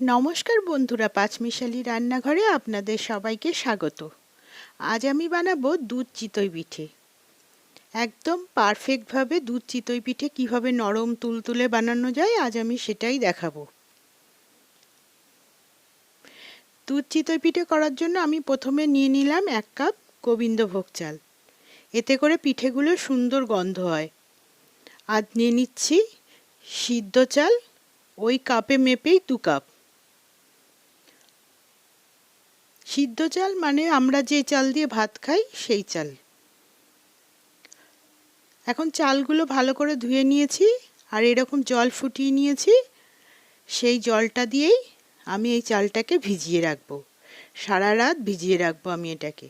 নমস্কার বন্ধুরা, পাঁচমিশালি রান্নাঘরে আপনাদের সবাইকে স্বাগত। আজ আমি বানাবো দুধ চিতই পিঠে। একদম পারফেক্টভাবে দুধ চিতই পিঠে কীভাবে নরম তুলতুলে বানানো যায়, আজ আমি সেটাই দেখাবো। দুধ চিতই পিঠে করার জন্য আমি প্রথমে নিয়ে নিলাম এক কাপ গোবিন্দভোগ চাল। এতে করে পিঠেগুলো সুন্দর গন্ধ হয়। আজ নিয়ে নিচ্ছি সিদ্ধ চাল, ওই কাপে মেপেই দু কাপ। সিদ্ধ চাল মানে আমরা যে চাল দিয়ে ভাত খাই, সেই চাল। এখন চালগুলো ভালো করে ধুয়ে নিয়েছি, আর এরকম জল ফুটিয়ে নিয়েছি। সেই জলটা দিয়েই আমি এই চালটাকে ভিজিয়ে রাখব। সারা রাত ভিজিয়ে রাখব আমি এটাকে।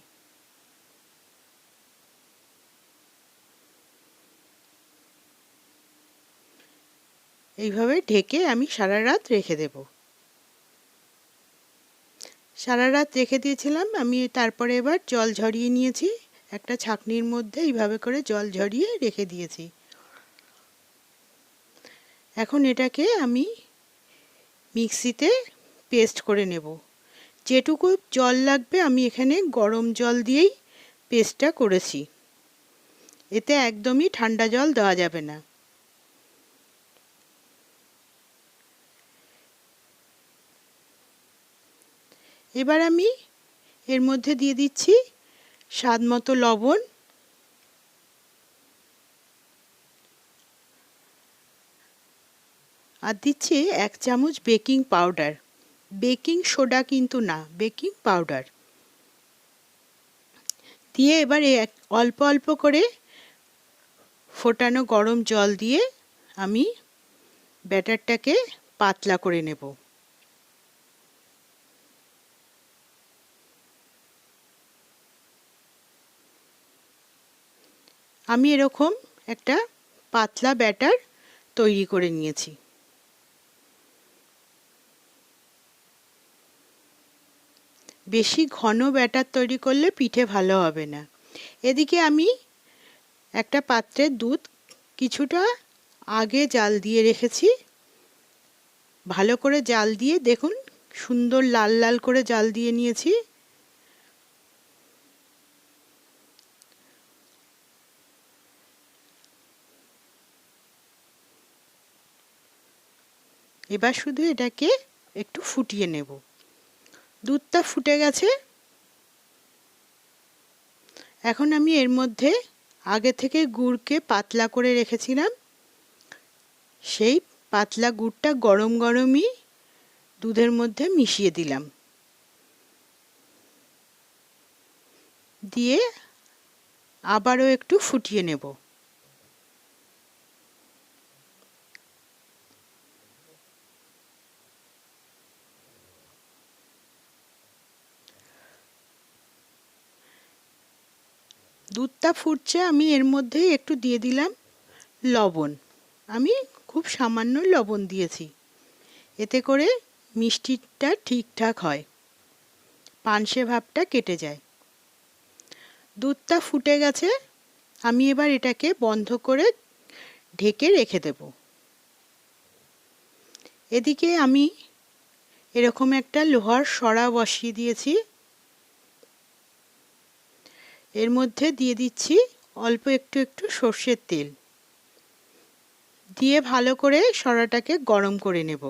এইভাবে ঢেকে আমি সারা রাত রেখে দেবো। সারা রাত রেখে দিয়েছিলাম, আমি তারপরে এবার জল ঝরিয়ে নিয়েছি। একটা ছাকনির মধ্যে এইভাবে করে জল ঝরিয়ে রেখে দিয়েছি। এখন এটাকে আমি মিক্সিতে পেস্ট করে নেব। যেটুকু জল লাগবে আমি এখানে গরম জল দিয়েই পেস্টটা করেছি। এতে একদমই ঠান্ডা জল দেওয়া যাবে না। এবার আমি এর মধ্যে দিয়ে দিচ্ছি স্বাদ মতো লবণ। আর দিচ্ছি এক চামচ বেকিং পাউডার। বেকিং সোডা কিন্তু না, বেকিং পাউডার। দিয়ে এবারে অল্প অল্প করে ফোটানো গরম জল দিয়ে আমি ব্যাটারটাকে পাতলা করে নেব। আমি এরকম একটা পাতলা ব্যাটার তৈরি করে নিয়েছি। বেশি ঘন ব্যাটার তৈরি করলে পিঠে ভালো হবে না। এদিকে আমি একটা পাত্রে দুধ কিছুটা আগে জাল দিয়ে রেখেছি। ভালো করে জাল দিয়ে দেখুন, সুন্দর লাল লাল করে জাল দিয়ে নিয়েছি। এবার শুধু এটাকে একটু ফুটিয়ে নেব। দুধটা ফুটে গেছে। এখন আমি এর মধ্যে আগে থেকে গুড়কে পাতলা করে রেখেছিলাম। সেই পাতলা গুড়টা গরম গরমই দুধের মধ্যে মিশিয়ে দিলাম। দিয়ে আবারও একটু ফুটিয়ে নেব। দুধটা ফুটছে, আমি এর মধ্যে একটু দিয়ে দিলাম লবণ। আমি খুব সামান্য লবণ দিয়েছি। এতে করে মিষ্টিটা ঠিকঠাক হয়। পানসে ভাবটা কেটে যায়। দুধটা ফুটে গেছে, আমি এবার এটাকে বন্ধ করে ঢেকে রেখে দেব। এদিকে আমি এরকম একটা লোহার সরা বসিয়ে দিয়েছি। এর মধ্যে দিয়ে দিচ্ছি অল্প একটু একটু সর্ষের তেল। দিয়ে ভালো করে সরাটাকে গরম করে নেব।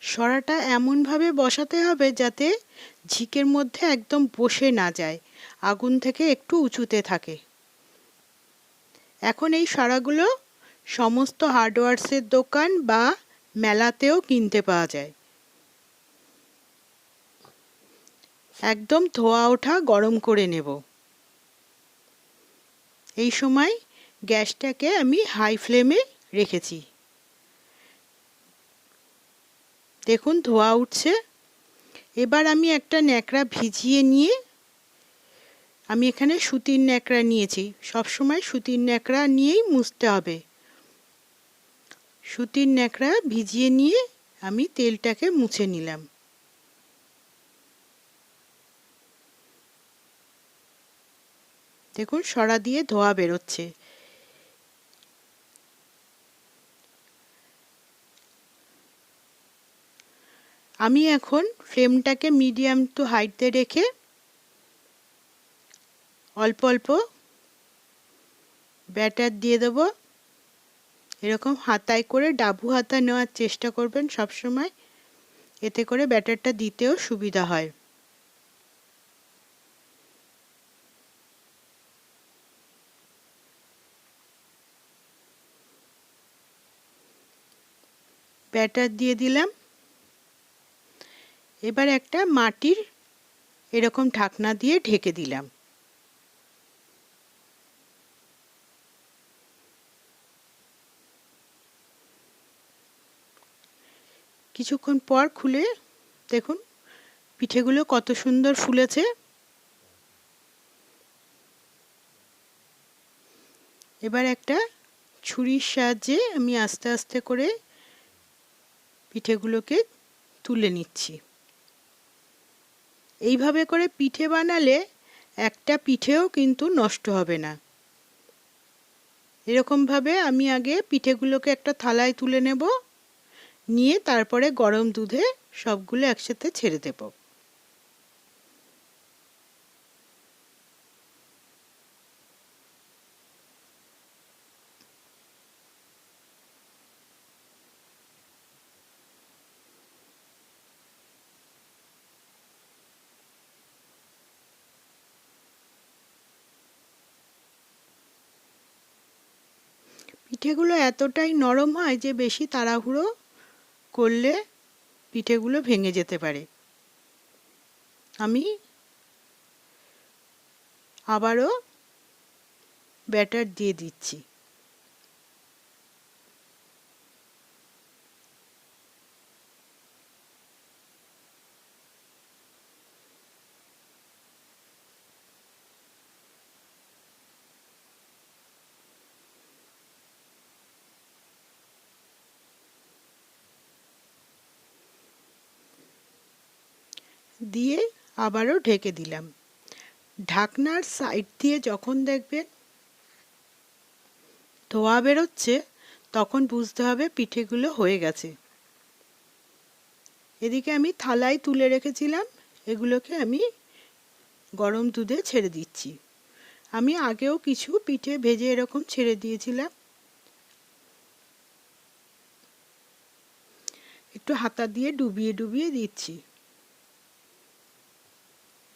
সরাটা এমনভাবে বসাতে হবে যাতে ঝিকের মধ্যে একদম বসে না যায়, আগুন থেকে একটু উঁচুতে থাকে। এখন এই সারাগুলো সমস্ত হার্ডওয়ার্সের দোকান বা মেলাতেও কিনতে পাওয়া যায়। একদম ধোয়া ওঠা গরম করে নেব। এই সময় গ্যাসটাকে আমি হাই ফ্লেমে রেখেছি। দেখুন ধোয়া উঠছে। এবার আমি একটা ন্যাকড়া ভিজিয়ে নিয়ে আমি এখানে সুতির ন্যাকড়া নিয়েছি। সবসময় সুতির ন্যাকড়া নিয়েই মুছতে হবে। সুতির ন্যাকড়া ভিজিয়ে নিয়ে আমি তেলটাকে মুছে নিলাম। দেখুন, সরা দিয়ে ধোয়া বেরোচ্ছে। আমি এখন ফ্লেমটাকে মিডিয়াম টু হাইটে রেখে অল্প অল্প ব্যাটার দিয়ে দেব। এরকম হাতায় করে ডাবু হাতা নেওয়ার চেষ্টা করবেন সব সময়। এতে করে ব্যাটারটা দিতেও সুবিধা হয়। ব্যাটার দিয়ে দিলাম। এবার একটা মাটির এরকম ঢাকনা দিয়ে ঢেকে দিলাম। কিছুক্ষণ পর খুলে দেখুন, পিঠেগুলো কত সুন্দর ফুলেছে। এবার একটা ছুরির সাহায্যে আমি আস্তে আস্তে করে পিঠেগুলোকে তুলে নিচ্ছি। এইভাবে করে পিঠে বানালে একটা পিঠেও কিন্তু নষ্ট হবে না। এরকমভাবে আমি আগে পিঠেগুলোকে একটা থালায় তুলে নেব। নিয়ে তারপরে গরম দুধে সবগুলো একসাথে ছেড়ে দেবো। পিঠেগুলো এতটাই নরম হয় যে বেশি তাড়াহুড়ো করলে পিঠেগুলো ভেঙে যেতে পারে। আমি আবারও ব্যাটার দিয়ে দিচ্ছি। দিয়ে আবারও ঢেকে দিলাম। ঢাকনার সাইড দিয়ে যখন দেখবেন ধোয়া বেরোচ্ছে, তখন বুঝতে হবে পিঠেগুলো হয়ে গেছে। এদিকে আমি থালায় তুলে রেখেছিলাম, এগুলোকে আমি গরম দুধে ছেড়ে দিচ্ছি। আমি আগেও কিছু পিঠে ভেজে এরকম ছেড়ে দিয়েছিলাম। একটু হাতা দিয়ে ডুবিয়ে ডুবিয়ে দিচ্ছি।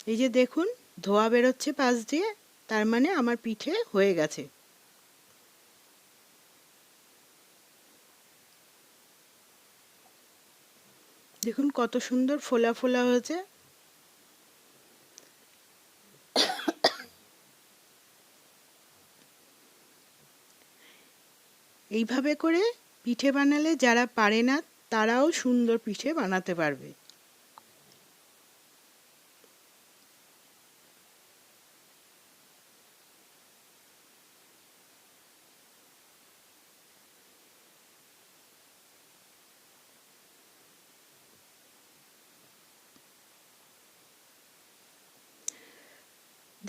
এই যে দেখুন, ধোয়া বেরোচ্ছে পাশ দিয়ে, তার মানে আমার পিঠে হয়ে গেছে। দেখুন কত সুন্দর ফোলা ফোলা হয়েছে। এইভাবে করে পিঠে বানালে যারা পারে না, তারাও সুন্দর পিঠে বানাতে পারবে।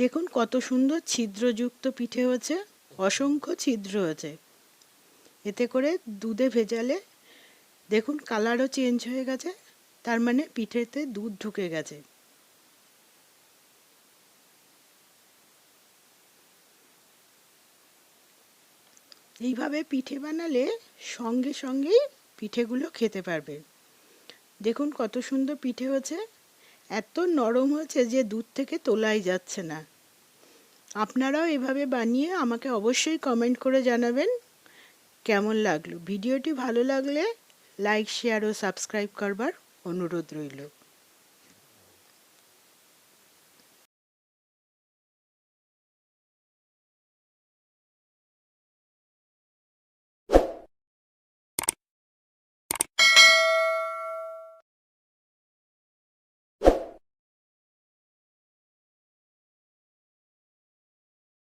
দেখুন কত সুন্দর ছিদ্রযুক্ত পিঠে হয়েছে, অসংখ্য ছিদ্র হয়েছে। এতে করে দুধে ভেজালে দেখুন কালারও চেঞ্জ হয়ে গেছে, তার মানে পিঠেতে দুধ ঢুকে গেছে। এইভাবে পিঠে বানালে সঙ্গে সঙ্গেই পিঠেগুলো খেতে পারবে। দেখুন কত সুন্দর পিঠে হয়েছে এত নরম হয়েছে যে দুধ থেকে তোলাই যাচ্ছে না। আপনারাও এভাবে বানিয়ে আমাকে অবশ্যই কমেন্ট করে জানাবেন। কেমন লাগল? ভিডিওটি ভালো লাগলে লাইক শেয়ার ও সাবস্ক্রাইব করবার অনুরোধ রইল।